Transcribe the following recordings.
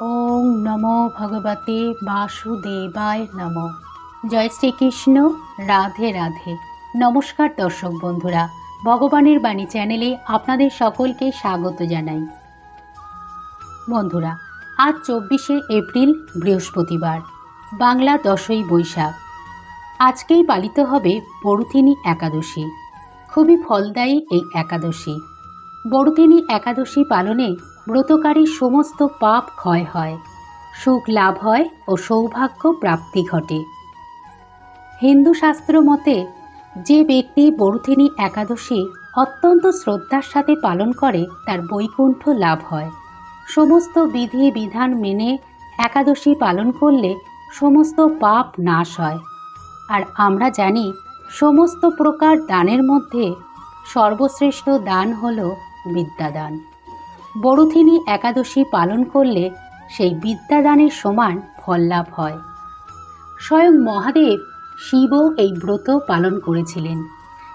ওং নমো ভগবতে বাসুদেবায় নম। জয় শ্রীকৃষ্ণ, রাধে রাধে। নমস্কার দর্শক বন্ধুরা, ভগবানের বাণী চ্যানেলে আপনাদের সকলকে স্বাগত জানাই। বন্ধুরা, আজ চব্বিশে এপ্রিল, বৃহস্পতিবার, বাংলা দশই বৈশাখ। আজকেই পালিত হবে বড়ুথিনী একাদশী। খুবই ফলদায়ী এই একাদশী। বড়দিনী একাদশী পালনে ব্রতকারীর সমস্ত পাপ ক্ষয় হয়, সুখ লাভ হয় ও সৌভাগ্য প্রাপ্তি ঘটে। হিন্দু শাস্ত্র মতে, যে ব্যক্তি বড়ুথিনী একাদশী অত্যন্ত শ্রদ্ধার সাথে পালন করে, তার বৈকুণ্ঠ লাভ হয়। সমস্ত বিধি বিধান মেনে একাদশী পালন করলে সমস্ত পাপ নাশ হয়। আর আমরা জানি, সমস্ত প্রকার দানের মধ্যে সর্বশ্রেষ্ঠ দান হল বিদ্যাদান। বড়ুথিনী একাদশী পালন করলে সেই বিদ্যাদানের সমান ফল লাভ হয়। স্বয়ং মহাদেব শিবও এই ব্রত পালন করেছিলেন।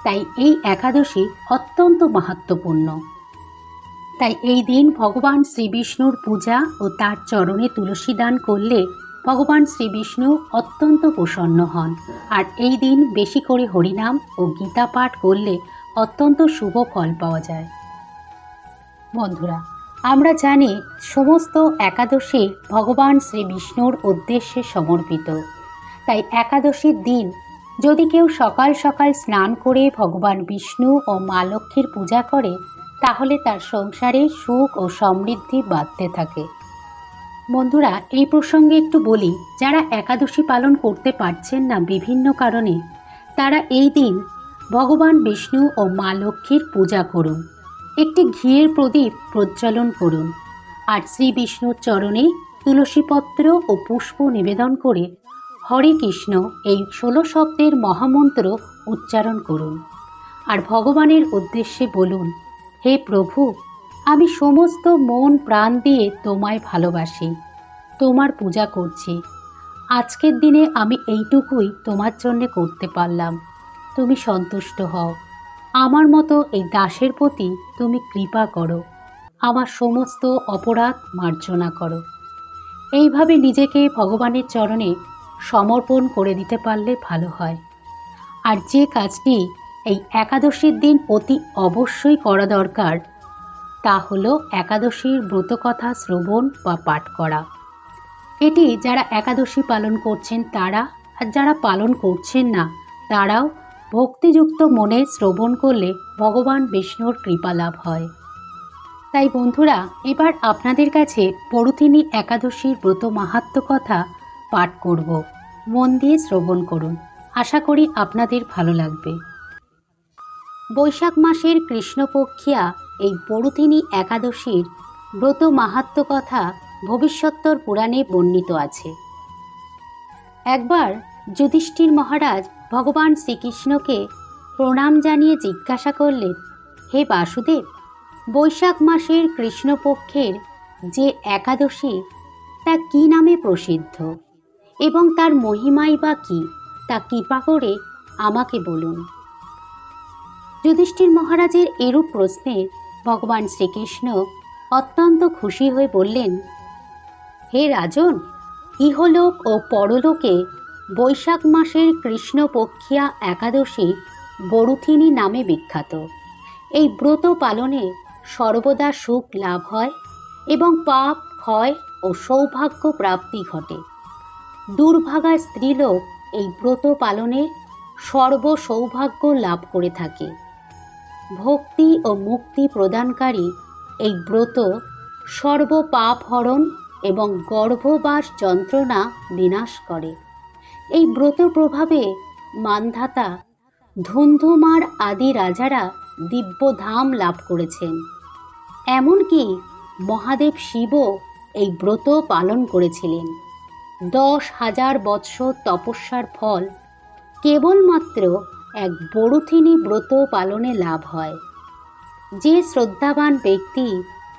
তাই এই একাদশী অত্যন্ত মাহাত্মপূর্ণ তাই এই দিন ভগবান শ্রীবিষ্ণুর পূজা ও তার চরণে তুলসী দান করলে ভগবান শ্রীবিষ্ণু অত্যন্ত প্রসন্ন হন। আর এই দিন বেশি করে হরিনাম ও গীতা পাঠ করলে অত্যন্ত শুভ ফল পাওয়া যায়। বন্ধুরা, আমরা জানি সমস্ত একাদশী ভগবান শ্রী বিষ্ণুর উদ্দেশ্যে সমর্পিত। তাই একাদশীর দিন যদি কেউ সকাল সকাল স্নান করে ভগবান বিষ্ণু ও মা লক্ষ্মীর পূজা করে, তাহলে তার সংসারে সুখ ও সমৃদ্ধি বাড়তে থাকে। বন্ধুরা, এই প্রসঙ্গে একটু বলি, যারা একাদশী পালন করতে পারছেন না বিভিন্ন কারণে, তারা এই দিন ভগবান বিষ্ণু ও মা লক্ষ্মীর পূজা করুন। একটি ঘিয়ের প্রদীপ প্রজ্বলন করুন আর শ্রী বিষ্ণুর চরণে তুলসীপত্র ও পুষ্প নিবেদন করে হরে কৃষ্ণ এই ষোলো শব্দের মহামন্ত্র উচ্চারণ করুন। আর ভগবানের উদ্দেশ্যে বলুন, হে প্রভু, আমি সমস্ত মন প্রাণ দিয়ে তোমায় ভালোবাসি, তোমার পূজা করছি। আজকের দিনে আমি এইটুকুই তোমার জন্যে করতে পারলাম। তুমি সন্তুষ্ট হও। আমার মতো এই দাসের প্রতি তুমি কৃপা করো। আমার সমস্ত অপরাধ মার্জনা করো। এইভাবে নিজেকে ভগবানের চরণে সমর্পণ করে দিতে পারলে ভালো হয়। আর যে কাজটি এই একাদশীর দিন অতি অবশ্যই করা দরকার, তা হল একাদশীর ব্রতকথা শ্রবণ বা পাঠ করা। এটি যারা একাদশী পালন করছেন তারা, আর যারা পালন করছেন না, তারাও ভক্তিযুক্ত মনে শ্রবণ করলে ভগবান বিষ্ণুর কৃপা লাভ হয়। তাই বন্ধুরা, এবার আপনাদের কাছে পরুথিনী একাদশীর ব্রত মাহাত্ম কথা পাঠ করব। মন দিয়ে শ্রবণ করুন। আশা করি আপনাদের ভালো লাগবে। বৈশাখ মাসের কৃষ্ণপক্ষিয়া এই পরুথিনী একাদশীর ব্রত মাহাত্ম কথা ভবিষ্যত্তর পুরাণে বর্ণিত আছে। একবার যুধিষ্ঠির মহারাজ ভগবান শ্রীকৃষ্ণকে প্রণাম জানিয়ে জিজ্ঞাসা করলেন, হে বাসুদেব, বৈশাখ মাসের কৃষ্ণপক্ষের যে একাদশী, তা কি নামে প্রসিদ্ধ? এবং তার মহিমাই বা কী? তা কৃপা করে আমাকে বলুন। যুধিষ্ঠির মহারাজের এরূপ প্রশ্নে ভগবান শ্রীকৃষ্ণ অত্যন্ত খুশি হয়ে বললেন, হে রাজন, ইহলোক ও পরলোকে বৈশাখ মাসের কৃষ্ণপক্ষিয়া একাদশী বরুথিনী নামে বিখ্যাত। এই ব্রত পালনে সর্বদা সুখ লাভ হয় এবং পাপ, ক্ষয় ও সৌভাগ্য প্রাপ্তি ঘটে। দুর্ভাগা স্ত্রীলোক এই ব্রত পালনে সর্ব সৌভাগ্য লাভ করে থাকে। ভক্তি ও মুক্তি প্রদানকারী এই ব্রত সর্ব পাপ হরণ এবং গর্ভবাস যন্ত্রণা বিনাশ করে। এই ব্রত প্রভাবে মানধাতা ধুন্ধুমার আদি রাজারা দিব্যধাম লাভ করেছেন। এমনকি মহাদেব শিবও এই ব্রত পালন করেছিলেন। দশ হাজার বৎসর তপস্যার ফল কেবলমাত্র এক বড়ুথিনী ব্রত পালনে লাভ হয়। যে শ্রদ্ধাবান ব্যক্তি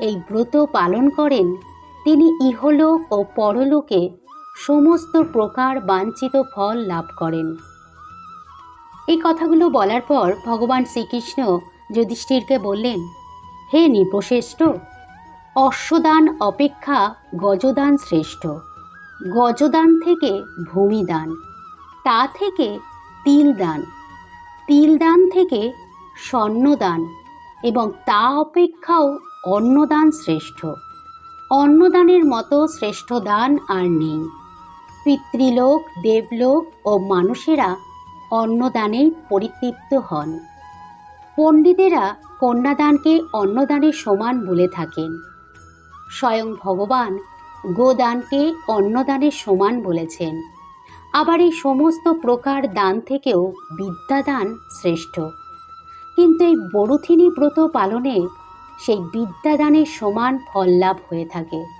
এই ব্রত পালন করেন, তিনি ইহলোক ও পরলোকে সমস্ত প্রকার বাঞ্ছিত ফল লাভ করেন। এই কথাগুলো বলার পর ভগবান শ্রীকৃষ্ণ যুধিষ্ঠিরকে বললেন, হে নৃপশ্রেষ্ঠ অশ্বদান অপেক্ষা গজদান শ্রেষ্ঠ। গজদান থেকে ভূমিদান, তা থেকে তিলদান তিলদান থেকে স্বর্ণদান এবং তা অপেক্ষাও অন্নদান শ্রেষ্ঠ। অন্নদানের মতো শ্রেষ্ঠ দান আর নেই। পিতৃলোক, দেবলোক ও মানুষেরা অন্নদানেই পরিতৃপ্ত হন। পণ্ডিতেরা কন্যাদানকে অন্নদানের সমান বলে থাকেন। স্বয়ং ভগবান গোদানকে অন্নদানের সমান বলেছেন। আবার এই সমস্ত প্রকার দান থেকেও বিদ্যাদান শ্রেষ্ঠ। কিন্তু এই বরুথিনী ব্রত পালনে সেই বিদ্যাদানের সমান ফল লাভ হয়ে থাকে।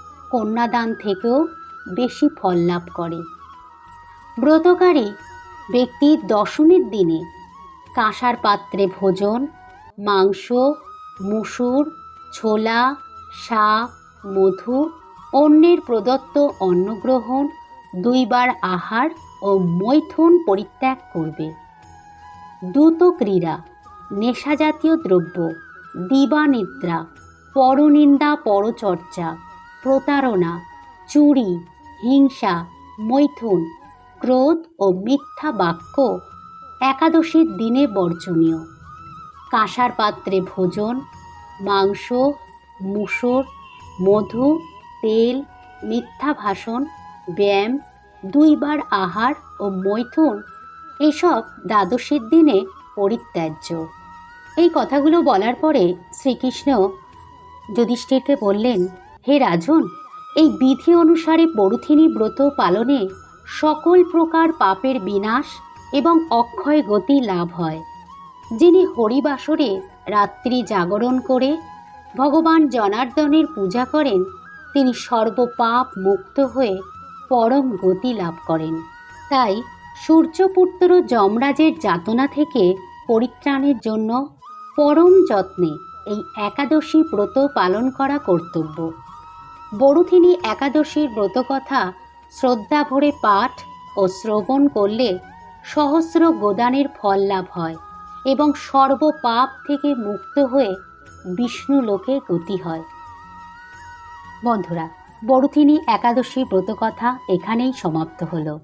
কন্যাদান থেকেও বেশি ফল লাভ করে। ব্রতকারী ব্যক্তি দশমীর দিনে কাঁসার পাত্রে ভোজন, মাংস, মুসুর, ছোলা, শাক, মধু, অন্যের প্রদত্ত অন্নগ্রহণ, দুইবার আহার ও মৈথুন পরিত্যাগ করবে। দ্রুত ক্রীড়া নেশাজাতীয় দ্রব্য, দিবানিদ্রা, পরনিন্দা পরচর্চা প্রতারণা, চুরি, হিংসা, মৈথুন, ক্রোধ ও মিথ্যা বাক্য একাদশীর দিনে বর্জনীয়। কাঁসার পাত্রে ভোজন, মাংস, মুসুর, মধু, তেল, মিথ্যা ভাষণ, ব্যায়াম, দুইবার আহার ও মৈথুন এসব দ্বাদশীর দিনে পরিত্যাজ্য। এই কথাগুলো বলার পরে শ্রীকৃষ্ণ যুধিষ্ঠিরকে বললেন হে রাজন, এই বিধি অনুসারে বরুথিনী ব্রত পালনে সকল প্রকার পাপের বিনাশ এবং অক্ষয় গতি লাভ হয়। যিনি হরিবাসরে রাত্রি জাগরণ করে ভগবান জনার্দনের পূজা করেন, তিনি সর্বপাপ মুক্ত হয়ে পরম গতি লাভ করেন। তাই সূর্যপুত্র যমরাজের যাতনা থেকে পরিত্রাণের জন্য পরম যত্নে এই একাদশী ব্রত পালন করা কর্তব্য। বরুথিনী একাদশীর ব্রতকথা শ্রদ্ধা ভরে পাঠ ও শ্রবণ করলে সহস্র গোদানের ফল লাভ হয় এবং সর্বপাপ থেকে মুক্ত হয়ে বিষ্ণু লোকে গতি হয়। বন্ধুরা বরুথিনী একাদশী ব্রতকথা এখানেই সমাপ্ত হলো।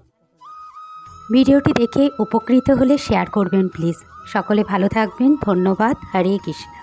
ভিডিওটি দেখে উপকৃত হলে শেয়ার করবেন প্লিজ। সকলে ভালো থাকবেন। ধন্যবাদ। হরে কৃষ্ণ।